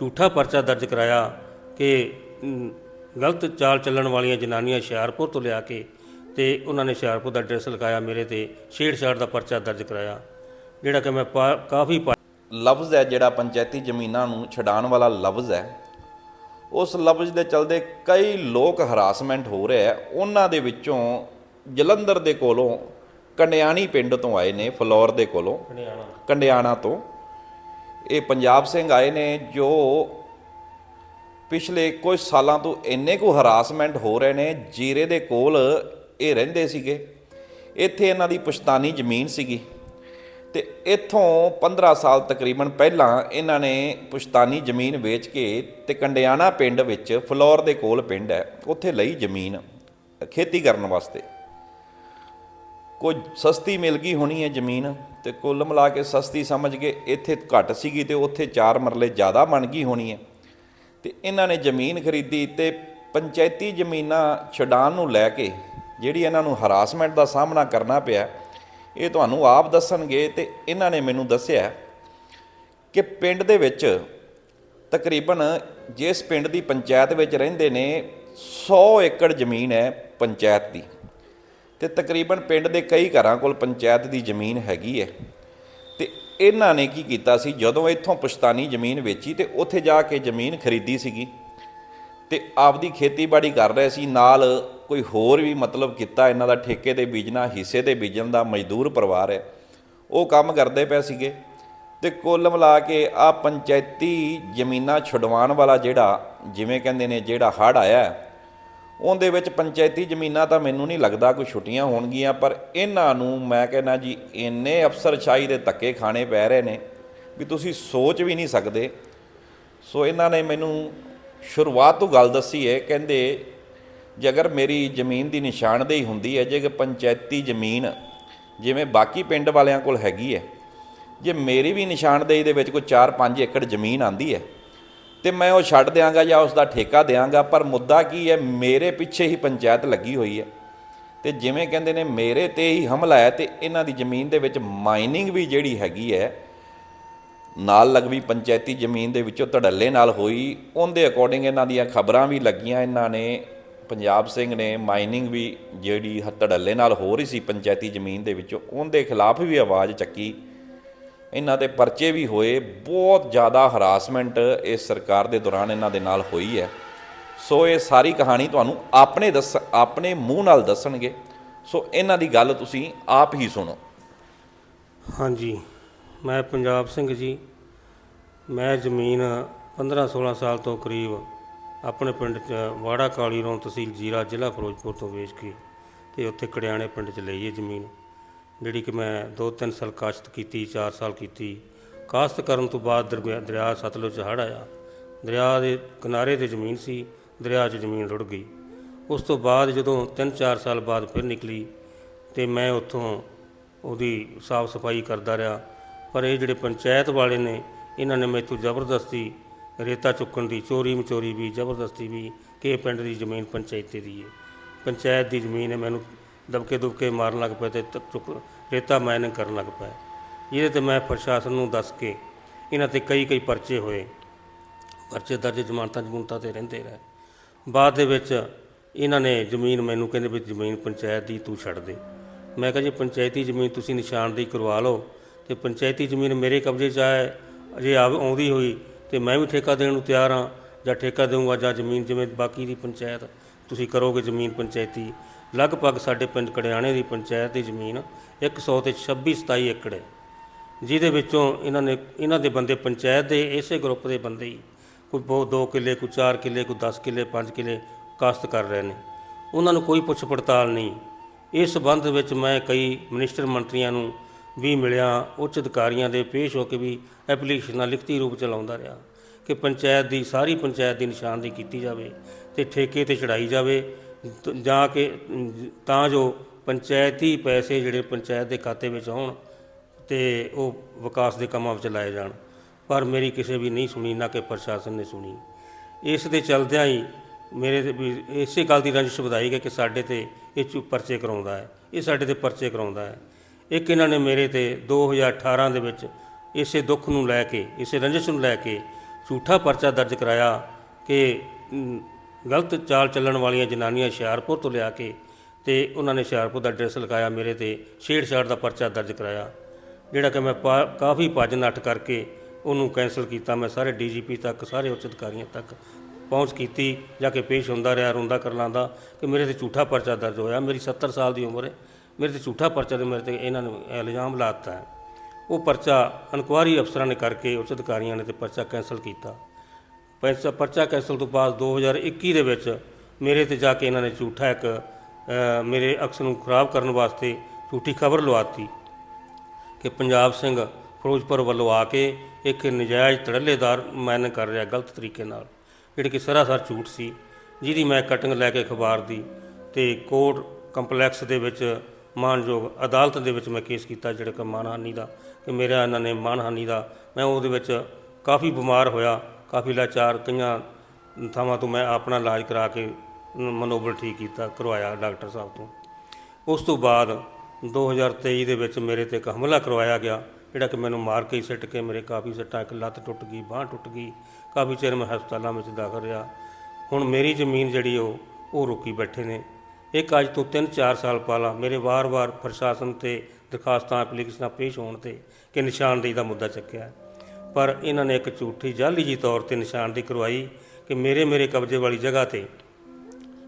ਝੂਠਾ ਪਰਚਾ ਦਰਜ ਕਰਾਇਆ ਕਿ ਗਲਤ ਚਾਲ ਚੱਲਣ ਵਾਲੀਆਂ ਜਨਾਨੀਆਂ ਹੁਸ਼ਿਆਰਪੁਰ ਤੋਂ ਲਿਆ ਕੇ ਤੇ ਉਹਨਾਂ ਨੇ ਹੁਸ਼ਿਆਰਪੁਰ ਦਾ ਐਡਰੈਸ ਲਗਾਇਆ ਮੇਰੇ ਤੇ ਛੇੜਛਾੜ ਦਾ ਪਰਚਾ ਦਰਜ ਕਰਾਇਆ ਜਿਹੜਾ ਕਿ ਮੈਂ ਕਾਫੀ ਲਫ਼ਜ਼ ਹੈ ਜਿਹੜਾ ਪੰਚਾਇਤੀ ਜ਼ਮੀਨਾਂ ਨੂੰ ਛਡਾਉਣ ਵਾਲਾ ਲਫ਼ਜ਼ ਹੈ। ਉਸ ਲਫ਼ਜ਼ ਦੇ ਚਲਦੇ ਕਈ ਲੋਕ ਹਰਾਸਮੈਂਟ ਹੋ ਰਹੇ ਹੈ। ਉਹਨਾਂ ਦੇ ਵਿੱਚੋਂ ਜਲੰਧਰ ਦੇ ਕੋਲੋਂ ਕੰਡਿਆਣੀ ਪਿੰਡ ਤੋਂ ਆਏ ਨੇ ਫਲੋਰ ਦੇ ਕੋਲੋਂ ਕੰਡਿਆਣਾ ਤੋਂ। ਇਹ ਪੰਜਾਬ ਸਿੰਘ ਆਏ ਨੇ ਜੋ ਪਿਛਲੇ ਕੁਝ ਸਾਲਾਂ ਤੋਂ ਇੰਨੇ ਕੁ ਹਰਾਸਮੈਂਟ ਹੋ ਰਹੇ ਨੇ, ਜੀਰੇ ਦੇ ਕੋਲ ਇਹ ਰਹਿੰਦੇ ਸੀਗੇ। ਇੱਥੇ ਇਹਨਾਂ ਦੀ ਪੁਸ਼ਤਾਨੀ ਜ਼ਮੀਨ ਸੀਗੀ। ਤੇ ਇੱਥੋਂ 15 ਸਾਲ ਤਕਰੀਬਨ ਪਹਿਲਾਂ ਇਹਨਾਂ ਨੇ ਪੁਸ਼ਤਾਨੀ ਜ਼ਮੀਨ ਵੇਚ ਕੇ ਤੇ ਕੰਡਿਆਣਾ ਪਿੰਡ ਵਿੱਚ ਫਲੋਰ ਦੇ ਕੋਲ ਪਿੰਡ ਹੈ, ਉੱਥੇ ਲਈ ਜ਼ਮੀਨ ਖੇਤੀ ਕਰਨ ਵਾਸਤੇ। ਕੋਈ ਸਸਤੀ ਮਿਲ ਗਈ ਹੋਣੀ ਹੈ ਜ਼ਮੀਨ ਤੇ ਕੁੱਲ ਮਿਲਾ ਕੇ ਸਸਤੀ ਸਮਝ ਕੇ ਇੱਥੇ ਘੱਟ ਸੀਗੀ ਤੇ ਉੱਥੇ ਚਾਰ ਮਰਲੇ ਜ਼ਿਆਦਾ ਬਣ ਗਈ ਹੋਣੀ ਹੈ। ਤੇ ਇਹਨਾਂ ਨੇ ਜ਼ਮੀਨ ਖਰੀਦੀ ਤੇ ਪੰਚਾਇਤੀ ਜ਼ਮੀਨਾਂ ਛਡਾਣ ਨੂੰ ਲੈ ਕੇ ਜਿਹੜੀ ਇਹਨਾਂ ਨੂੰ ਹਰਾਸਮੈਂਟ ਦਾ ਸਾਹਮਣਾ ਕਰਨਾ ਪਿਆ, ਇਹ ਤੁਹਾਨੂੰ ਆਪ ਦੱਸਣਗੇ ਤੇ ਇਹਨਾਂ ਨੇ ਮੈਨੂੰ ਦੱਸਿਆ ਕਿ ਪਿੰਡ ਦੇ ਵਿੱਚ ਤਕਰੀਬਨ ਜਿਸ ਪਿੰਡ ਦੀ ਪੰਚਾਇਤ ਵਿੱਚ ਰਹਿੰਦੇ ਨੇ 100 ਏਕੜ ਜ਼ਮੀਨ ਹੈ ਪੰਚਾਇਤ ਦੀ। ਤੇ ਤਕਰੀਬਨ ਪਿੰਡ ਦੇ ਕਈ ਘਰਾਂ ਕੋਲ ਪੰਚਾਇਤ ਦੀ ਜ਼ਮੀਨ ਹੈਗੀ ਹੈ ਤੇ ਇਹਨਾਂ ਨੇ ਕੀ ਕੀਤਾ ਸੀ? ਜਦੋਂ ਇੱਥੋਂ ਪਸ਼ਤਾਨੀ ਜ਼ਮੀਨ ਵੇਚੀ ਤੇ ਉੱਥੇ ਜਾ ਕੇ ਜ਼ਮੀਨ ਖਰੀਦੀ ਸੀਗੀ। ਤੇ ਆਪਦੀ ਖੇਤੀਬਾੜੀ ਕਰ ਰਹੇ ਸੀ। ਨਾਲ ਕੋਈ ਹੋਰ ਵੀ ਮਤਲਬ ਕੀਤਾ, ਇਹਨਾਂ ਦਾ ਠੇਕੇ ਤੇ ਬੀਜਣਾ, ਹਿੱਸੇ ਤੇ ਬੀਜਣ ਦਾ ਮਜ਼ਦੂਰ ਪਰਿਵਾਰ ਹੈ ਉਹ ਕੰਮ ਕਰਦੇ ਪਏ ਸੀਗੇ। ਤੇ ਕੁੱਲ ਮਿਲਾ ਕੇ ਆ ਪੰਚਾਇਤੀ ਜ਼ਮੀਨਾਂ ਛੁਡਵਾਉਣ ਵਾਲਾ ਜਿਹੜਾ, ਜਿਵੇਂ ਕਹਿੰਦੇ ਨੇ, ਜਿਹੜਾ ਹੜ ਆਇਆ ਉਹਦੇ ਵਿੱਚ ਪੰਚਾਇਤੀ ਜ਼ਮੀਨਾਂ ਤਾਂ ਮੈਨੂੰ ਨਹੀਂ ਲੱਗਦਾ ਕੋਈ ਛੁੱਟੀਆਂ ਹੋਣਗੀਆਂ, ਪਰ ਇਹਨਾਂ ਨੂੰ ਮੈਂ ਕਹਿੰਦਾ ਜੀ, ਇੰਨੇ ਅਫਸਰਸ਼ਾਹੀ ਦੇ ਧੱਕੇ ਖਾਣੇ ਪੈ ਰਹੇ ਨੇ ਵੀ ਤੁਸੀਂ ਸੋਚ ਵੀ ਨਹੀਂ ਸਕਦੇ। ਸੋ ਇਹਨਾਂ ਨੇ ਮੈਨੂੰ ਸ਼ੁਰੂਆਤ ਤੋਂ ਗੱਲ ਦੱਸੀ ਹੈ, ਕਹਿੰਦੇ ਜੇ ਅਗਰ ਮੇਰੀ ਜ਼ਮੀਨ ਦੀ ਨਿਸ਼ਾਨਦੇਹੀ ਹੁੰਦੀ ਹੈ ਜੇ ਪੰਚਾਇਤੀ ਜ਼ਮੀਨ ਜਿਵੇਂ ਬਾਕੀ ਪਿੰਡ ਵਾਲਿਆਂ ਕੋਲ ਹੈਗੀ ਹੈ, ਜੇ ਮੇਰੀ ਵੀ ਨਿਸ਼ਾਨਦੇਹੀ ਦੇ ਵਿੱਚ ਕੋਈ 4-5 ਏਕੜ ਜ਼ਮੀਨ ਆਂਦੀ ਹੈ ਤੇ ਮੈਂ ਉਹ ਛੱਡ ਦਿਆਂਗਾ ਜਾਂ ਉਸ ਦਾ ਠੇਕਾ ਦਿਆਂਗਾ, ਪਰ ਮੁੱਦਾ ਕੀ ਹੈ? ਮੇਰੇ ਪਿੱਛੇ ਹੀ ਪੰਚਾਇਤ ਲੱਗੀ ਹੋਈ ਹੈ। ਤੇ ਜਿਵੇਂ ਕਹਿੰਦੇ ਨੇ, ਮੇਰੇ ਤੇ ਹੀ ਹਮਲਾ ਹੈ ਤੇ ਇਹਨਾਂ ਦੀ ਜ਼ਮੀਨ ਦੇ ਵਿੱਚ ਮਾਈਨਿੰਗ ਵੀ ਜਿਹੜੀ ਹੈਗੀ ਹੈ, ਨਾਲ ਲਗਵੀ ਪੰਚਾਇਤੀ ਜ਼ਮੀਨ ਦੇ ਵਿੱਚੋਂ ਧੜੱਲੇ ਨਾਲ ਹੋਈ, ਉਹਦੇ ਅਕੋਰਡਿੰਗ ਇਹਨਾਂ ਦੀਆਂ ਖਬਰਾਂ ਵੀ ਲੱਗੀਆਂ ਇਹਨਾਂ ਨੇ। ਪੰਜਾਬ ਸਿੰਘ ਨੇ ਮਾਈਨਿੰਗ ਵੀ ਜਿਹੜੀ ਹ- ਧੜੱਲੇ ਨਾਲ ਹੋ ਰਹੀ ਸੀ ਪੰਚਾਇਤੀ ਜ਼ਮੀਨ ਦੇ ਵਿੱਚੋਂ, ਉਹਦੇ ਖਿਲਾਫ ਵੀ ਆਵਾਜ਼ ਚੱਕੀ। ਇਹਨਾਂ ਦੇ ਪਰਚੇ ਵੀ ਹੋਏ, ਬਹੁਤ ਜ਼ਿਆਦਾ ਹਰਾਸਮੈਂਟ ਇਸ ਸਰਕਾਰ ਦੇ ਦੌਰਾਨ ਇਹਨਾਂ ਦੇ ਨਾਲ ਹੋਈ ਹੈ। ਸੋ ਇਹ ਸਾਰੀ ਕਹਾਣੀ ਤੁਹਾਨੂੰ ਆਪਣੇ ਦੱਸ, ਆਪਣੇ ਮੂੰਹ ਨਾਲ ਦੱਸਣਗੇ। ਸੋ ਇਹਨਾਂ ਦੀ ਗੱਲ ਤੁਸੀਂ ਆਪ ਹੀ ਸੁਣੋ। ਹਾਂਜੀ, ਮੈਂ ਪੰਜਾਬ ਸਿੰਘ ਜੀ। ਮੈਂ ਜ਼ਮੀਨ 15 16 ਸਾਲ ਤੋਂ ਕਰੀਬ ਆਪਣੇ ਪਿੰਡ ਚ ਵਾੜਾ ਕਾਲੀ ਰੋਂ ਤਹਿਸੀਲ ਜੀਰਾ ਜ਼ਿਲ੍ਹਾ ਫਿਰੋਜ਼ਪੁਰ ਤੋਂ ਵੇਚ ਕੇ ਤੇ ਉੱਥੇ ਕੜਿਆਣੇ ਪਿੰਡ ਚ ਲਈ ਹੈ ਜ਼ਮੀਨ। ਜਿਹੜੀ ਕਿ ਮੈਂ 2-3 ਸਾਲ ਕਾਸ਼ਤ ਕੀਤੀ 4 ਸਾਲ ਕੀਤੀ। ਕਾਸ਼ਤ ਕਰਨ ਤੋਂ ਬਾਅਦ ਦਰਮਿਆ- ਦਰਿਆ ਸਤਲੁਜ 'ਚ ਹੜ੍ਹ ਆਇਆ। ਦਰਿਆ ਦੇ ਕਿਨਾਰੇ ਤੇ ਜ਼ਮੀਨ ਸੀ, ਦਰਿਆ 'ਚ ਜ਼ਮੀਨ ਰੁੜ ਗਈ। ਉਸ ਤੋਂ ਬਾਅਦ ਜਦੋਂ 3-4 ਸਾਲ ਬਾਅਦ ਫਿਰ ਨਿਕਲੀ ਤੇ ਮੈਂ ਉੱਥੋਂ ਉਹਦੀ ਸਾਫ਼ ਸਫ਼ਾਈ ਕਰਦਾ ਰਿਹਾ। ਪਰ ਇਹ ਜਿਹੜੇ ਪੰਚਾਇਤ ਵਾਲੇ ਨੇ, ਇਹਨਾਂ ਨੇ ਮੈਥੋਂ ਜ਼ਬਰਦਸਤੀ ਰੇਤਾ ਚੁੱਕਣ ਦੀ, ਚੋਰੀ ਮਚੋਰੀ ਵੀ ਜ਼ਬਰਦਸਤੀ ਵੀ, ਕਿ ਇਹ ਪਿੰਡ ਦੀ ਜ਼ਮੀਨ ਪੰਚਾਇਤੇ ਦੀ ਹੈ ਪੰਚਾਇਤ ਦੀ ਜ਼ਮੀਨ ਹੈ, ਮੈਨੂੰ ਦਬਕੇ ਦੁਬਕੇ ਮਾਰਨ ਲੱਗ ਪਏ ਤੇ ਚੁੱਕ ਰੇਤਾ ਮਾਈਨਿੰਗ ਕਰਨ ਲੱਗ ਪਏ ਇਹਦੇ ਤੇ ਮੈਂ ਪ੍ਰਸ਼ਾਸਨ ਨੂੰ ਦੱਸ ਕੇ ਇਹਨਾਂ ਤੇ ਕਈ ਕਈ ਪਰਚੇ ਹੋਏ। ਪਰਚੇ ਦਰਜ ਜ਼ਮਾਨਤਾਂ ਜ਼ਮੂਨਤਾਂ ਤੇ ਰਹਿੰਦੇ ਰਹੇ। ਬਾਅਦ ਦੇ ਵਿੱਚ ਇਹਨਾਂ ਨੇ ਜ਼ਮੀਨ ਮੈਨੂੰ ਕਹਿੰਦੇ ਵੀ ਜ਼ਮੀਨ ਪੰਚਾਇਤ ਦੀ ਤੂੰ ਛੱਡ ਦੇ। ਮੈਂ ਕਿਹਾ ਜੀ ਪੰਚਾਇਤੀ ਜ਼ਮੀਨ ਤੁਸੀਂ ਨਿਸ਼ਾਨਦੇਹੀ ਕਰਵਾ ਲਓ ਤੇ ਪੰਚਾਇਤੀ ਜ਼ਮੀਨ ਮੇਰੇ ਕਬਜ਼ੇ 'ਚ ਆਏ, ਅਜੇ ਆਵ- ਆਉਂਦੀ ਹੋਈ ਤੇ ਮੈਂ ਵੀ ਠੇਕਾ ਦੇਣ ਨੂੰ ਤਿਆਰ ਹਾਂ ਜਾਂ ਠੇਕਾ ਦੇਵਾਂਗਾ ਜਾਂ ਜ਼ਮੀਨ ਜਿਵੇਂ ਬਾਕੀ ਦੀ ਪੰਚਾਇਤ ਤੁਸੀਂ ਕਰੋਗੇ ਜ਼ਮੀਨ ਪੰਚਾਇਤੀ ਲਗਭਗ ਸਾਡੇ ਪਿੰਡ ਕੜਿਆਣੇ ਦੀ ਪੰਚਾਇਤ ਦੀ ਜ਼ਮੀਨ 100 ਤੇ 26 27 ਏਕੜ ਹੈ, ਜਿਹਦੇ ਵਿੱਚੋਂ ਇਹਨਾਂ ਨੇ, ਇਹਨਾਂ ਦੇ ਬੰਦੇ ਪੰਚਾਇਤ ਦੇ, ਇਸੇ ਗਰੁੱਪ ਦੇ ਬੰਦੇ ਹੀ ਕੋਈ ਬਹੁਤ 2 ਕਿੱਲੇ, ਕੋਈ 4 ਕਿੱਲੇ, ਕੋਈ 10 ਕਿੱਲੇ 5 ਕਿੱਲੇ ਕਾਸ਼ਤ ਕਰ ਰਹੇ ਨੇ। ਉਹਨਾਂ ਨੂੰ ਕੋਈ ਪੁੱਛ ਪੜਤਾਲ ਨਹੀਂ। ਇਸ ਸਬੰਧ ਵਿੱਚ ਮੈਂ ਕਈ ਮਿਨਿਸਟਰ ਮੰਤਰੀਆਂ ਨੂੰ ਵੀ ਮਿਲਿਆ, ਉੱਚ ਅਧਿਕਾਰੀਆਂ ਦੇ ਪੇਸ਼ ਹੋ ਕੇ ਵੀ ਐਪਲੀਕੇਸ਼ਨਾਂ ਲਿਖਤੀ ਰੂਪ ਚ ਲਾਉਂਦਾ ਰਿਹਾ ਕਿ ਪੰਚਾਇਤ ਦੀ, ਸਾਰੀ ਪੰਚਾਇਤ ਦੀ ਨਿਸ਼ਾਨਦੇਹੀ ਕੀਤੀ ਜਾਵੇ ਤੇ ਠੇਕੇ ਤੇ ਚੜਾਈ ਜਾਵੇ। ਜਾਂ ਕਿ, ਤਾਂ ਜੋ ਪੰਚਾਇਤੀ ਪੈਸੇ ਜਿਹੜੇ ਪੰਚਾਇਤ ਦੇ ਖਾਤੇ ਵਿੱਚ ਆਉਣ ਤੇ ਉਹ ਵਿਕਾਸ ਦੇ ਕੰਮਾਂ ਵਿੱਚ ਲਾਏ ਜਾਣ। ਪਰ ਮੇਰੀ ਕਿਸੇ ਵੀ ਨਹੀਂ ਸੁਣੀ, ਨਾ ਕਿ ਪ੍ਰਸ਼ਾਸਨ ਨੇ ਸੁਣੀ। ਇਸ ਦੇ ਚਲਦਿਆਂ ਹੀ ਮੇਰੇ ਤੇ ਵੀ ਇਸੇ ਗੱਲ ਦੀ ਰੰਜਿਸ਼ ਵਧਾਈ ਗਈ ਕਿ ਸਾਡੇ ਤੇ ਇਹ ਚੁ, ਪਰਚੇ ਕਰਾਉਂਦਾ ਹੈ। ਇਹ ਸਾਡੇ ਤੇ ਪਰਚੇ ਕਰਾਉਂਦਾ ਹੈ। ਇੱਕ ਇਹਨਾਂ ਨੇ ਮੇਰੇ ਤੇ 2018 ਦੇ ਵਿੱਚ ਇਸੇ ਦੁੱਖ ਨੂੰ ਲੈ ਕੇ, ਇਸੇ ਰੰਜਿਸ਼ ਨੂੰ ਲੈ ਕੇ ਝੂਠਾ ਪਰਚਾ ਦਰਜ ਕਰਾਇਆ ਕਿ ਗਲਤ ਚਾਲ ਚੱਲਣ ਵਾਲੀਆਂ ਜਨਾਨੀਆਂ ਹੁਸ਼ਿਆਰਪੁਰ ਤੋਂ ਲਿਆ ਕੇ ਤੇ ਉਹਨਾਂ ਨੇ ਹੁਸ਼ਿਆਰਪੁਰ ਦਾ ਐਡਰੈਸ ਲਗਾਇਆ ਮੇਰੇ ਤੇ, ਛੇੜਛਾੜ ਦਾ ਪਰਚਾ ਦਰਜ ਕਰਾਇਆ, ਜਿਹੜਾ ਕਿ ਮੈਂ ਪਾ- ਕਾਫੀ ਭੱਜ ਨੱਠ ਕਰਕੇ ਉਹਨੂੰ ਕੈਂਸਲ ਕੀਤਾ, ਮੈਂ ਸਾਰੇ ਡੀਜੀਪੀ ਤੱਕ, ਸਾਰੇ ਉੱਚ ਅਧਿਕਾਰੀਆਂ ਤੱਕ ਪਹੁੰਚ ਕੀਤੀ, ਜਾ ਕੇ ਪੇਸ਼ ਹੁੰਦਾ ਰਿਹਾ, ਰੋਂਦਾ ਕਰਲਾਂਦਾ ਕਿ ਮੇਰੇ ਤੇ ਝੂਠਾ ਪਰਚਾ ਦਰਜ ਹੋਇਆ, ਮੇਰੀ 70 ਸਾਲ ਦੀ ਉਮਰ ਹੈ, ਮੇਰੇ ਤੇ ਝੂਠਾ ਪਰਚਾ ਤੇ ਮੇਰੇ ਤੇ ਇਹਨਾਂ ਨੇ ਇਲਜ਼ਾਮ ਲਾਤਾ ਹੈ। ਉਹ ਪਰਚਾ ਇਨਕੁਆਰੀ ਅਫਸਰਾਂ ਨੇ ਕਰਕੇ ਉੱਚ ਅਧਿਕਾਰੀਆਂ ਨੇ ਤੇ ਪਰਚਾ ਕੈਂਸਲ ਕੀਤਾ। ਪਰਚਾ ਪਰਚਾ ਕੈਂਸਲ ਤੋਂ ਬਾਅਦ 2021 ਦੇ ਵਿੱਚ ਮੇਰੇ ਤੇ ਜਾ ਕੇ ਇਹਨਾਂ ਨੇ ਝੂਠਾ ਇੱਕ ਮੇਰੇ ਅਕਸ ਨੂੰ ਖਰਾਬ ਕਰਨ ਵਾਸਤੇ ਝੂਠੀ ਖਬਰ ਲਵਾਤੀ ਕਿ ਪੰਜਾਬ ਸਿੰਘ ਫਿਰੋਜ਼ਪੁਰ ਵੱਲੋਂ ਆ ਕੇ ਇੱਕ ਨਜਾਇਜ਼ ਧੜੱਲੇਦਾਰ ਮੈਨ ਕਰ ਰਿਹਾ ਗਲਤ ਤਰੀਕੇ ਨਾਲ, ਜਿਹੜੀ ਕਿ ਸਰਾਸਰ ਝੂਠ ਸੀ, ਜਿਹਦੀ ਮੈਂ ਕਟਿੰਗ ਲੈ ਕੇ ਅਖਬਾਰ ਦੀ ਤੇ ਕੋਰਟ ਕੰਪਲੈਕਸ ਦੇ ਵਿੱਚ ਮਾਨਯੋਗ ਅਦਾਲਤ ਦੇ ਵਿੱਚ ਮੈਂ ਕੇਸ ਕੀਤਾ, ਜਿਹੜਾ ਕਿ ਮਾਨਹਾਨੀ ਦਾ, ਕਿ ਮੇਰਾ ਇਹਨਾਂ ਨੇ ਮਾਨਹਾਨੀ ਦਾ, ਮੈਂ ਉਹਦੇ ਵਿੱਚ ਕਾਫੀ ਬਿਮਾਰ ਹੋਇਆ ਕਾਫੀ ਲਾਚਾਰ ਕਈਆਂ ਥਾਵਾਂ ਤੋਂ ਮੈਂ ਆਪਣਾ ਇਲਾਜ ਕਰਾ ਕੇ ਮਨੋਬਲ ਠੀਕ ਕੀਤਾ, ਕਰਵਾਇਆ ਡਾਕਟਰ ਸਾਹਿਬ ਤੋਂ। ਉਸ ਤੋਂ ਬਾਅਦ 2023 ਦੇ ਵਿੱਚ ਮੇਰੇ ਤੇ ਇੱਕ ਹਮਲਾ ਕਰਵਾਇਆ ਗਿਆ, ਜਿਹੜਾ ਕਿ ਮੈਨੂੰ ਮਾਰ ਕੇ ਸਿੱਟ ਕੇ ਮੇਰੇ ਕਾਫੀ ਸੱਟਾਂ, ਇੱਕ ਲੱਤ ਟੁੱਟ ਗਈ, ਬਾਂਹ ਟੁੱਟ ਗਈ, ਕਾਫੀ ਚਿਰ ਮੈਂ ਹਸਪਤਾਲਾਂ ਵਿੱਚ ਦਾਖਲ ਰਿਹਾ। ਹੁਣ ਮੇਰੀ ਜ਼ਮੀਨ ਜਿਹੜੀ ਉਹ ਉਹ ਰੋਕੀ ਬੈਠੇ ਨੇ। ਇੱਕ ਅੱਜ ਤੋਂ 3-4 ਸਾਲ ਪਹਿਲਾਂ ਮੇਰੇ ਵਾਰ-ਵਾਰ ਪ੍ਰਸ਼ਾਸਨ ਤੇ ਦਰਖਾਸਤਾਂ, ਐਪਲੀਕੇਸ਼ਨਾਂ ਪੇਸ਼ ਹੋਣ ਤੇ ਕਿ ਨਿਸ਼ਾਨਦੇਹੀ ਦਾ ਮੁੱਦਾ ਚੱਕਿਆ। ਪਰ ਇਹਨਾਂ ਨੇ ਇੱਕ ਝੂਠੀ ਜਾਲੀ ਜੀ ਤੌਰ ਤੇ ਨਿਸ਼ਾਨਦੀ ਕਰਵਾਈ ਕਿ ਮੇਰੇ ਮੇਰੇ ਕਬਜ਼ੇ ਵਾਲੀ ਜਗ੍ਹਾ ਤੇ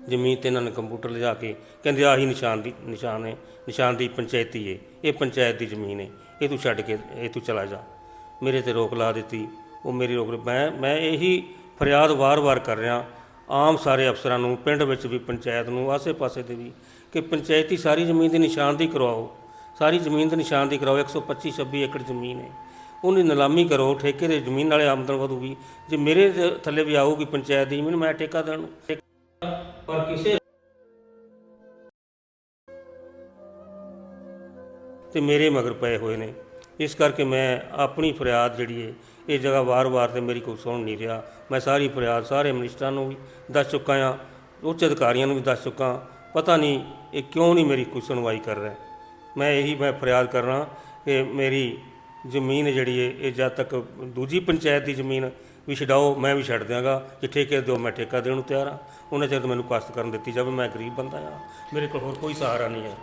ਜ਼ਮੀਨ ਤੇ ਇਹਨਾਂ ਨੇ ਕੰਪਿਊਟਰ ਲਿਜਾ ਕੇ ਕਹਿੰਦੇ ਆਹੀ ਨਿਸ਼ਾਨ ਦੀ, ਨਿਸ਼ਾਨ ਹੈ, ਨਿਸ਼ਾਨ ਦੀ ਪੰਚਾਇਤੀ ਹੈ, ਇਹ ਪੰਚਾਇਤ ਦੀ ਜ਼ਮੀਨ ਹੈ, ਇਹ ਤੂੰ ਛੱਡ ਕੇ, ਇਹ ਤੂੰ ਚਲਾ ਜਾ। ਮੇਰੇ ਤੇ ਰੋਕ ਲਾ ਦਿੱਤੀ, ਉਹ ਮੇਰੀ ਰੋਕ ਮੈਂ ਮੈਂ ਇਹੀ ਫਰਿਆਦ ਵਾਰ-ਵਾਰ ਕਰ ਰਿਹਾ, ਆਮ ਸਾਰੇ ਅਫਸਰਾਂ ਨੂੰ, ਪਿੰਡ ਵਿੱਚ ਵੀ, ਪੰਚਾਇਤ ਨੂੰ, ਆਸੇ-ਪਾਸੇ ਤੇ ਵੀ, ਕਿ ਪੰਚਾਇਤੀ ਸਾਰੀ ਜ਼ਮੀਨ ਦੀ ਨਿਸ਼ਾਨਦੀ ਕਰਵਾਓ। ਸਾਰੀ ਜ਼ਮੀਨ ਦੀ ਨਿਸ਼ਾਨਦੀ ਕਰਾਓ 125 26 ਏਕੜ ਜ਼ਮੀਨ ਹੈ। ਉਹਦੀ ਨਿਲਾਮੀ ਕਰੋ, ਠੇਕੇ ਦੇ ਜ਼ਮੀਨ ਨਾਲੇ ਆਮਦਨ ਵਧੂਗੀ। ਜੇ ਮੇਰੇ ਦੇ ਥੱਲੇ ਵੀ ਆਊਗੀ ਪੰਚਾਇਤ ਦੀ ਜ਼ਮੀਨ, ਮੈਂ ਠੇਕਾ ਦੇਣ ਨੂੰ। ਪਰ ਕਿਸੇ ਤੇ ਮੇਰੇ ਮਗਰ ਪਏ ਹੋਏ ਨੇ। ਇਸ ਕਰਕੇ ਮੈਂ ਆਪਣੀ ਫਰਿਆਦ ਜਿਹੜੀ ਹੈ ਇਹ ਜਗ੍ਹਾ ਵਾਰ-ਵਾਰ ਤੇ ਮੇਰੀ ਕੋਈ ਸੁਣ ਨਹੀਂ ਰਿਹਾ। ਮੈਂ ਸਾਰੀ ਫਰਿਆਦ ਸਾਰੇ ਮਿਨਿਸਟਰਾਂ ਨੂੰ ਵੀ ਦੱਸ ਚੁੱਕਾ ਹਾਂ ਉੱਚ ਅਧਿਕਾਰੀਆਂ ਨੂੰ ਵੀ ਦੱਸ ਚੁੱਕਾ ਪਤਾ ਨਹੀਂ ਇਹ ਕਿਉਂ ਨਹੀਂ ਮੇਰੀ ਕੋਈ ਸੁਣਵਾਈ ਕਰ ਰਿਹਾ। ਮੈਂ ਇਹੀ ਮੈਂ ਫਰਿਆਦ ਕਰਨਾ ਕਿ ਮੇਰੀ ਜ਼ਮੀਨ ਜਿਹੜੀ ਹੈ ਇਹ ਜਦ ਤੱਕ ਦੂਜੀ ਪੰਚਾਇਤ ਦੀ ਜ਼ਮੀਨ ਵੀ ਛਡਾਓ, ਮੈਂ ਵੀ ਛੱਡ ਦਿਆਂਗਾ। ਜੇ ਠੇਕੇ ਦਿਓ ਮੈਂ ਠੇਕਾ ਦੇਣ ਨੂੰ ਤਿਆਰ ਹਾਂ ਉਹਨਾਂ ਚਿਰ ਮੈਨੂੰ ਕਾਸ਼ਤ ਕਰਨ ਦਿੱਤੀ ਜਾਵੇ, ਮੈਂ ਗਰੀਬ ਬੰਦਾ ਆ। ਮੇਰੇ ਕੋਲ ਹੋਰ ਕੋਈ ਸਹਾਰਾ ਨਹੀਂ ਹੈ।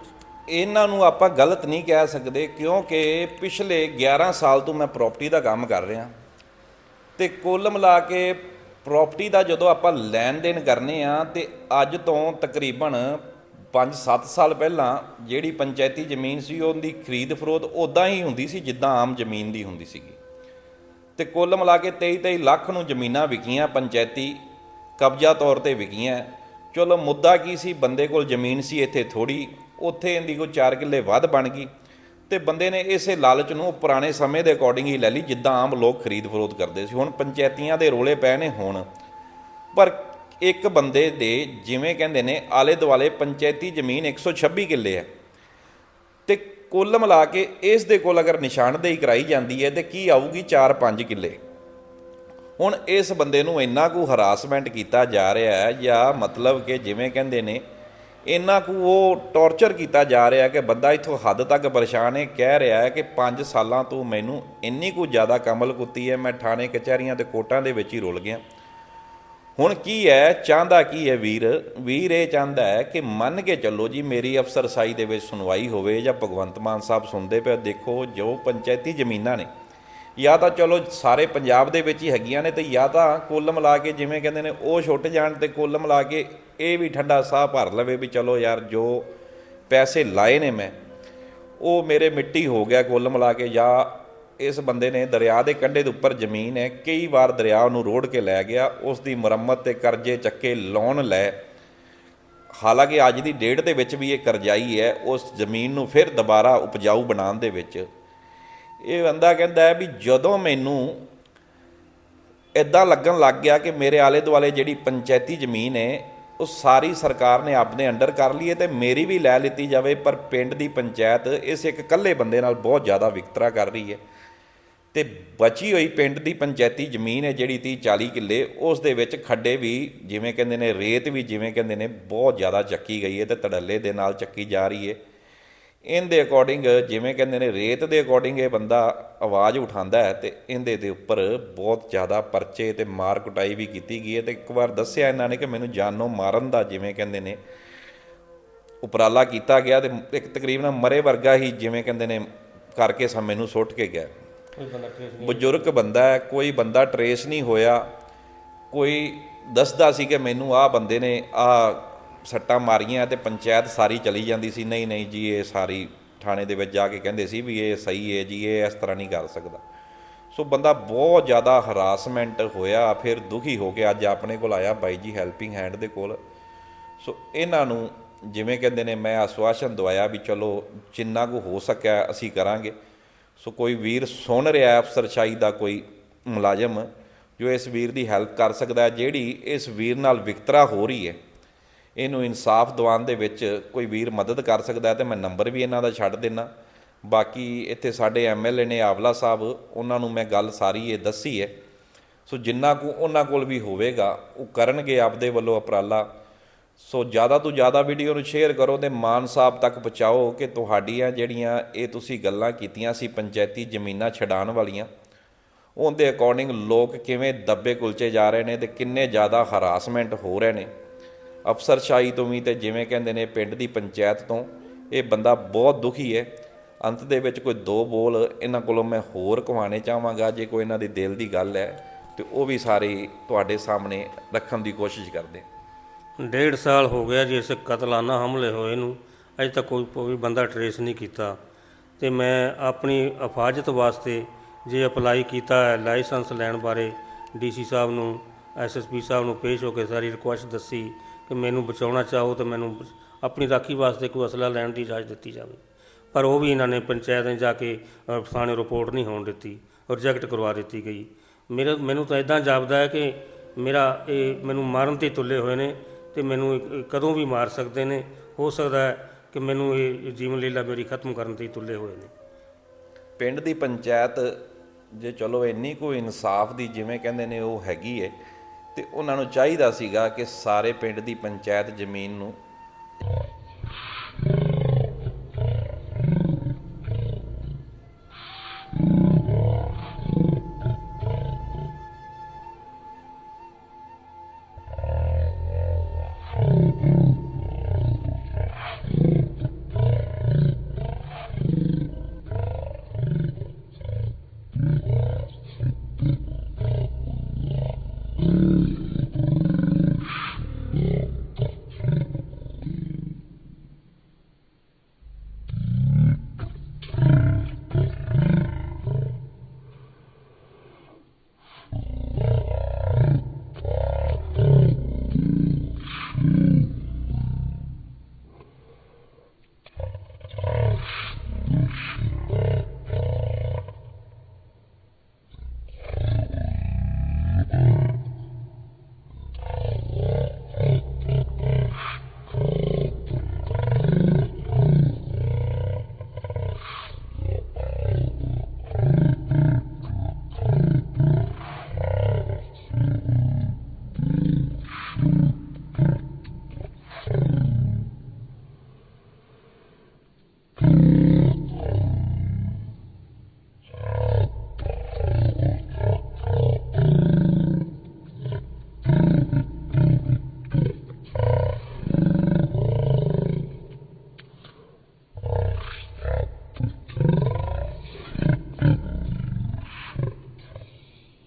ਇਹਨਾਂ ਨੂੰ ਆਪਾਂ ਗਲਤ ਨਹੀਂ ਕਹਿ ਸਕਦੇ, ਕਿਉਂਕਿ ਪਿਛਲੇ 11 ਸਾਲ ਤੋਂ ਮੈਂ ਪ੍ਰਾਪਰਟੀ ਦਾ ਕੰਮ ਕਰ ਰਿਹਾ। ਤੇ ਕੁੱਲ ਮਿਲਾ ਕੇ ਪ੍ਰਾਪਰਟੀ ਦਾ ਜਦੋਂ ਆਪਾਂ ਲੈਣ ਦੇਣ ਕਰਨੇ ਆ, ਤੇ ਅੱਜ ਤੋਂ ਤਕਰੀਬਨ 5-7 ਸਾਲ ਪਹਿਲਾਂ ਜਿਹੜੀ ਪੰਚਾਇਤੀ ਜ਼ਮੀਨ ਸੀ, ਉਹਦੀ ਖਰੀਦ ਫਰੋਦ ਉਦਾਂ ਹੀ ਹੁੰਦੀ ਸੀ ਜਿੱਦਾਂ ਆਮ ਜ਼ਮੀਨ ਦੀ ਹੁੰਦੀ ਸੀਗੀ। ਤੇ ਕੁੱਲ ਮਿਲਾ ਕੇ 23-23 ਲੱਖ ਨੂੰ ਜ਼ਮੀਨਾਂ ਵਿਕੀਆਂ, ਪੰਚਾਇਤੀ ਕਬਜ਼ਾ ਤੌਰ ਤੇ ਵਿਕੀਆਂ। ਚਲੋ ਮੁੱਦਾ ਕੀ ਸੀ? ਬੰਦੇ ਕੋਲ ਜ਼ਮੀਨ ਸੀ ਇੱਥੇ ਥੋੜੀ ਉੱਥੇ ਇਹਦੀ ਕੋਈ 4 ਕਿੱਲੇ ਵੱਧ ਬਣ ਗਈ। ਤੇ ਬੰਦੇ ਨੇ ਇਸੇ ਲਾਲਚ ਨੂੰ ਪੁਰਾਣੇ ਸਮੇਂ ਦੇ ਅਕੋਰਡਿੰਗ ਹੀ ਲੈ ਲਈ, ਜਿੱਦਾਂ ਆਮ ਲੋਕ ਖਰੀਦ ਫਰੋਖਤ ਕਰਦੇ ਸੀ। ਹੁਣ ਪੰਚਾਇਤੀਆਂ ਦੇ ਰੋਲੇ ਪਏ ਨੇ ਹੁਣ। ਪਰ ਇੱਕ ਬੰਦੇ ਦੇ ਜਿਵੇਂ ਕਹਿੰਦੇ ਨੇ ਆਲੇ ਦੁਆਲੇ ਪੰਚਾਇਤੀ ਜ਼ਮੀਨ 126 ਕਿੱਲੇ ਹੈ। ਤੇ ਕੁੱਲ ਮਿਲਾ ਕੇ ਇਸ ਦੇ ਕੋਲ ਅਗਰ ਨਿਸ਼ਾਨਦੇਹੀ ਕਰਾਈ ਜਾਂਦੀ ਹੈ ਤੇ ਕੀ ਆਊਗੀ 4-5 ਕਿੱਲੇ। ਹੁਣ ਇਸ ਬੰਦੇ ਨੂੰ ਇੰਨਾ ਕੁ ਹਰਾਸਮੈਂਟ ਕੀਤਾ ਜਾ ਰਿਹਾ ਹੈ ਜਾਂ ਮਤਲਬ ਕਿ ਜਿਵੇਂ ਕਹਿੰਦੇ ਨੇ ਇੰਨਾ ਕੁ ਉਹ ਟੌਰਚਰ ਕੀਤਾ ਜਾ ਰਿਹਾ ਕਿ ਬੰਦਾ ਇਥੋਂ ਹੱਦ ਤੱਕ ਪਰੇਸ਼ਾਨ ਹੈ, ਕਹਿ ਰਿਹਾ ਹੈ ਕਿ 5 ਸਾਲਾਂ ਤੋਂ ਮੈਨੂੰ ਇੰਨੀ ਕੁ ਜ਼ਿਆਦਾ ਕਮਲ ਕੁੱਤੀ ਹੈ, ਮੈਂ ਥਾਣੇ ਕਚਹਿਰੀਆਂ ਤੇ ਕੋਟਾਂ ਦੇ ਵਿੱਚ ਹੀ ਰੁਲ ਗਿਆ। ਹੁਣ ਕੀ ਹੈ? ਚਾਹੁੰਦਾ ਕੀ ਹੈ ਵੀਰ? ਵੀਰ ਇਹ ਚਾਹੁੰਦਾ ਹੈ ਕਿ ਮੰਨ ਕੇ ਚੱਲੋ ਜੀ ਮੇਰੀ ਅਫਸਰਸਾਈ ਦੇ ਵਿੱਚ ਸੁਣਵਾਈ ਹੋਵੇ ਜਾਂ ਭਗਵੰਤ ਮਾਨ ਸਾਹਿਬ ਸੁਣਦੇ ਪਏ ਦੇਖੋ ਜੋ ਪੰਚਾਇਤੀ ਜ਼ਮੀਨਾਂ ਨੇ, ਜਾਂ ਤਾਂ ਚਲੋ ਸਾਰੇ ਪੰਜਾਬ ਦੇ ਵਿੱਚ ਹੀ ਹੈਗੀਆਂ ਨੇ ਤੇ ਜਾਂ ਤਾਂ ਕੁੱਲ ਮਿਲਾ ਕੇ ਜਿਵੇਂ ਕਹਿੰਦੇ ਨੇ ਉਹ ਛੁੱਟ ਜਾਣ ਤੇ ਕੁੱਲ ਮਿਲਾ ਕੇ ਇਹ ਵੀ ਠੰਡਾ ਸਾਹ ਭਰ ਲਵੇ ਵੀ ਚਲੋ ਯਾਰ ਜੋ ਪੈਸੇ ਲਾਏ ਨੇ ਮੈਂ, ਉਹ ਮੇਰੇ ਮਿੱਟੀ ਹੋ ਗਿਆ ਕੁੱਲ ਮਿਲਾ ਕੇ ਜਾਂ ਇਸ ਬੰਦੇ ਨੇ ਦਰਿਆ ਦੇ ਕੰਢੇ ਦੇ ਉੱਪਰ ਜ਼ਮੀਨ ਹੈ, ਕਈ ਵਾਰ ਦਰਿਆ ਨੂੰ ਰੋੜ ਕੇ ਲੈ ਗਿਆ ਉਸ ਦੀ ਮੁਰੰਮਤ ਤੇ ਕਰਜ਼ੇ ਚੱਕੇ ਲੋਨ ਲੈ। ਹਾਲਾਂਕਿ ਅੱਜ ਦੀ ਡੇਟ ਦੇ ਵਿੱਚ ਵੀ ਇਹ ਕਰਜ਼ਾਈ ਹੈ, ਉਸ ਜ਼ਮੀਨ ਨੂੰ ਫਿਰ ਦੁਬਾਰਾ ਉਪਜਾਊ ਬਣਾਉਣ ਦੇ ਵਿੱਚ। ਇਹ ਬੰਦਾ ਕਹਿੰਦਾ ਹੈ ਵੀ ਜਦੋਂ ਮੈਨੂੰ ਇਦਾਂ ਲੱਗਣ ਲੱਗ ਗਿਆ ਕਿ ਮੇਰੇ ਆਲੇ ਦੁਆਲੇ ਜਿਹੜੀ ਪੰਚਾਇਤੀ ਜ਼ਮੀਨ ਹੈ, ਉਹ ਸਾਰੀ ਸਰਕਾਰ ਨੇ ਆਪਣੇ ਅੰਡਰ ਕਰ ਲਈ ਹੈ ਤੇ ਮੇਰੀ ਵੀ ਲੈ ਲਿੱਤੀ ਜਾਵੇ, ਪਰ ਪਿੰਡ ਦੀ ਪੰਚਾਇਤ ਇਸ ਇੱਕ ਇਕੱਲੇ ਬੰਦੇ ਨਾਲ ਬਹੁਤ ਜ਼ਿਆਦਾ ਵਿਕਤਰਾ ਕਰ ਰਹੀ ਹੈ। ਤੇ ਬਚੀ ਹੋਈ ਪਿੰਡ ਦੀ ਪੰਚਾਇਤੀ ਜ਼ਮੀਨ ਹੈ ਜਿਹੜੀ 30 40 ਕਿੱਲੇ, ਉਸ ਦੇ ਵਿੱਚ ਖੱਡੇ ਵੀ ਜਿਵੇਂ ਕਹਿੰਦੇ ਨੇ, ਰੇਤ ਵੀ ਜਿਵੇਂ ਕਹਿੰਦੇ ਨੇ, ਬਹੁਤ ਜ਼ਿਆਦਾ ਚੱਕੀ ਗਈ ਹੈ ਤੇ ਧੜੱਲੇ ਦੇ ਨਾਲ ਚੱਕੀ ਜਾ ਰਹੀ ਹੈ। ਇਹਦੇ ਅਕੋਰਡਿੰਗ ਜਿਵੇਂ ਕਹਿੰਦੇ ਨੇ, ਰੇਤ ਦੇ ਅਕੋਰਡਿੰਗ ਇਹ ਬੰਦਾ ਆਵਾਜ਼ ਉਠਾਉਂਦਾ ਹੈ ਤੇ ਇਹਦੇ ਦੇ ਉੱਪਰ ਬਹੁਤ ਜ਼ਿਆਦਾ ਪਰਚੇ ਤੇ ਮਾਰ ਕੁਟਾਈ ਵੀ ਕੀਤੀ ਗਈ ਹੈ ਤੇ ਇੱਕ ਵਾਰ ਦੱਸਿਆ ਇਹਨਾਂ ਨੇ ਕਿ ਮੈਨੂੰ ਜਾਨੋਂ ਮਾਰਨ ਦਾ ਜਿਵੇਂ ਕਹਿੰਦੇ ਨੇ ਉਪਰਾਲਾ ਕੀਤਾ ਗਿਆ ਤੇ ਇੱਕ ਤਕਰੀਬਨ ਮਰੇ ਵਰਗਾ ਹੀ ਜਿਵੇਂ ਕਹਿੰਦੇ ਨੇ ਕਰਕੇ ਸਾ ਮੈਨੂੰ ਸੁੱਟ ਕੇ ਗਿਆ। ਬਜ਼ੁਰਗ ਬੰਦਾ ਹੈ ਕੋਈ ਬੰਦਾ ਟਰੇਸ ਨਹੀਂ ਹੋਇਆ। ਕੋਈ ਦੱਸਦਾ ਸੀ ਕਿ ਮੈਨੂੰ ਆਹ ਬੰਦੇ ਨੇ ਆਹ ਸੱਟਾਂ ਮਾਰੀਆਂ ਤੇ ਪੰਚਾਇਤ ਸਾਰੀ ਚਲੀ ਜਾਂਦੀ ਸੀ। ਨਹੀਂ ਨਹੀਂ ਜੀ ਇਹ ਸਾਰੀ ਥਾਣੇ ਦੇ ਵਿੱਚ ਜਾ ਕੇ ਕਹਿੰਦੇ ਸੀ ਵੀ ਇਹ ਸਹੀ ਹੈ ਜੀ ਇਹ ਇਸ ਤਰ੍ਹਾਂ ਨਹੀਂ ਕਰ ਸਕਦਾ। ਸੋ ਬੰਦਾ ਬਹੁਤ ਜ਼ਿਆਦਾ ਹਰਾਸਮੈਂਟ ਹੋਇਆ ਫਿਰ ਦੁਖੀ ਹੋ ਕੇ ਅੱਜ ਆਪਣੇ ਕੋਲ ਆਇਆ ਬਾਈ ਜੀ ਹੈਲਪਿੰਗ ਹੈਂਡ ਦੇ ਕੋਲ। ਸੋ ਇਹਨਾਂ ਨੂੰ ਜਿਵੇਂ ਕਹਿੰਦੇ ਨੇ ਮੈਂ ਆਸਵਾਸ਼ਨ ਦਵਾਇਆ ਵੀ ਚਲੋ ਜਿੰਨਾ ਕੁ ਹੋ ਸਕਿਆ ਅਸੀਂ ਕਰਾਂਗੇ। ਸੋ ਕੋਈ ਵੀਰ ਸੁਣ ਰਿਹਾ ਅਫਸਰਸ਼ਾਹੀ ਦਾ ਕੋਈ ਮੁਲਾਜ਼ਮ, ਜੋ ਇਸ ਵੀਰ ਦੀ ਹੈਲਪ ਕਰ ਸਕਦਾ ਹੈ, ਜਿਹੜੀ ਇਸ ਵੀਰ ਨਾਲ ਵਿਕਤਰਾ ਹੋ ਰਹੀ ਹੈ, ਇਹਨੂੰ ਇਨਸਾਫ ਦਿਵਾਉਣ ਦੇ ਵਿੱਚ ਕੋਈ ਵੀਰ ਮਦਦ ਕਰ ਸਕਦਾ ਹੈ ਤੇ ਮੈਂ ਨੰਬਰ ਵੀ ਇਹਨਾਂ ਦਾ ਛੱਡ ਦੇਣਾ ਬਾਕੀ ਇੱਥੇ ਸਾਡੇ ਐਮਐਲਏ ਨੇ ਆਵਲਾ ਸਾਹਿਬ, ਉਹਨਾਂ ਨੂੰ ਮੈਂ ਗੱਲ ਸਾਰੀ ਇਹ ਦੱਸੀ ਹੈ। ਸੋ ਜਿੰਨਾ ਕੋ ਉਹਨਾਂ ਕੋਲ ਵੀ ਹੋਵੇਗਾ, ਉਹ ਕਰਨਗੇ ਆਪਦੇ ਵੱਲੋਂ ਉਪਰਾਲਾ ਸੋ ਜ਼ਿਆਦਾ ਤੋਂ ਜ਼ਿਆਦਾ ਵੀਡੀਓ ਨੂੰ ਸ਼ੇਅਰ ਕਰੋ ਤੇ ਮਾਨ ਸਾਹਿਬ ਤੱਕ ਪਹੁੰਚਾਓ ਕਿ ਤੁਹਾਡੀਆਂ ਜਿਹੜੀਆਂ ਇਹ ਤੁਸੀਂ ਗੱਲਾਂ ਕੀਤੀਆਂ ਸੀ ਪੰਚਾਇਤੀ ਜ਼ਮੀਨਾਂ ਛਡਾਉਣ ਵਾਲੀਆਂ, ਉਹਦੇ ਅਕੋਰਡਿੰਗ ਲੋਕ ਕਿਵੇਂ ਦੱਬੇ ਕੁਲਚੇ ਜਾ ਰਹੇ ਨੇ ਤੇ ਕਿੰਨੇ ਜ਼ਿਆਦਾ ਹਰਾਸਮੈਂਟ ਹੋ ਰਹੇ ਨੇ। ਅਫਸਰਸ਼ਾਹੀ ਤੋਂ ਵੀ ਤੇ ਜਿਵੇਂ ਕਹਿੰਦੇ ਨੇ ਪਿੰਡ ਦੀ ਪੰਚਾਇਤ ਤੋਂ, ਇਹ ਬੰਦਾ ਬਹੁਤ ਦੁਖੀ ਹੈ। ਅੰਤ ਦੇ ਵਿੱਚ ਕੋਈ ਦੋ ਬੋਲ ਇਹਨਾਂ ਕੋਲੋਂ ਮੈਂ ਹੋਰ ਕਵਾਣੇ ਚਾਹਾਂਗਾ, ਜੇ ਕੋਈ ਇਹਨਾਂ ਦੀ ਦਿਲ ਦੀ ਗੱਲ ਹੈ, ਤੇ ਉਹ ਵੀ ਸਾਰੇ ਤੁਹਾਡੇ ਸਾਹਮਣੇ ਰੱਖਣ ਦੀ ਕੋਸ਼ਿਸ਼ ਕਰਦੇ। ਡੇਢ ਸਾਲ ਹੋ ਗਿਆ ਜੀ ਇਸ ਕਤਲਾਨਾ ਹਮਲੇ ਹੋਏ ਨੂੰ। ਅਜੇ ਤੱਕ ਕੋਈ ਕੋਈ ਬੰਦਾ ਟਰੇਸ ਨਹੀਂ ਕੀਤਾ। ਤੇ ਮੈਂ ਆਪਣੀ ਹਿਫਾਜ਼ਤ ਵਾਸਤੇ ਜੇ ਅਪਲਾਈ ਕੀਤਾ ਹੈ ਲਾਇਸੈਂਸ ਲੈਣ ਬਾਰੇ ਡੀਸੀ ਸਾਹਿਬ ਨੂੰ ਐਸਐਸਪੀ ਸਾਹਿਬ ਨੂੰ ਪੇਸ਼ ਹੋ ਕੇ ਸਾਰੀ ਰਿਕੁਐਸਟ ਦੱਸੀ ਕਿ ਮੈਨੂੰ ਬਚਾਉਣਾ ਚਾਹੋ ਤਾਂ ਮੈਨੂੰ ਆਪਣੀ ਰਾਖੀ ਵਾਸਤੇ ਕੋਈ ਅਸਲਾ ਲੈਣ ਦੀ ਇਜਾਜ਼ਤ ਦਿੱਤੀ ਜਾਵੇ। ਪਰ ਉਹ ਵੀ ਇਹਨਾਂ ਨੇ ਪੰਚਾਇਤ ਨੇ ਜਾ ਕੇ ਥਾਣੇ ਰਿਪੋਰਟ ਨਹੀਂ ਹੋਣ ਦਿੱਤੀ ਰਿਜੈਕਟ ਕਰਵਾ ਦਿੱਤੀ ਗਈ। ਮੇਰੇ ਮੈਨੂੰ ਤਾਂ ਇਦਾਂ ਜਾਪਦਾ ਹੈ ਕਿ ਮੇਰਾ ਇਹ ਮੈਨੂੰ ਮਾਰਨ ਤੇ ਤੁੱਲੇ ਹੋਏ ਨੇ। ਤੇ ਮੈਨੂੰ ਕਦੋਂ ਵੀ ਮਾਰ ਸਕਦੇ ਨੇ। ਹੋ ਸਕਦਾ ਹੈ ਕਿ ਮੈਨੂੰ ਇਹ ਜੀਵਨ ਲੀਲਾ ਮੇਰੀ ਖਤਮ ਕਰਨ ਤੇ ਹੀ ਤੁੱਲੇ ਹੋਏ ਨੇ। ਪਿੰਡ ਦੀ ਪੰਚਾਇਤ ਜੇ ਚਲੋ ਇੰਨੀ ਕੋਈ ਇਨਸਾਫ ਦੀ ਜਿਵੇਂ ਕਹਿੰਦੇ ਨੇ ਉਹ ਹੈਗੀ ਏ, ਤੇ ਉਹਨਾਂ ਨੂੰ ਚਾਹੀਦਾ ਸੀਗਾ ਕਿ ਸਾਰੇ ਪਿੰਡ ਦੀ ਪੰਚਾਇਤ ਜ਼ਮੀਨ ਨੂੰ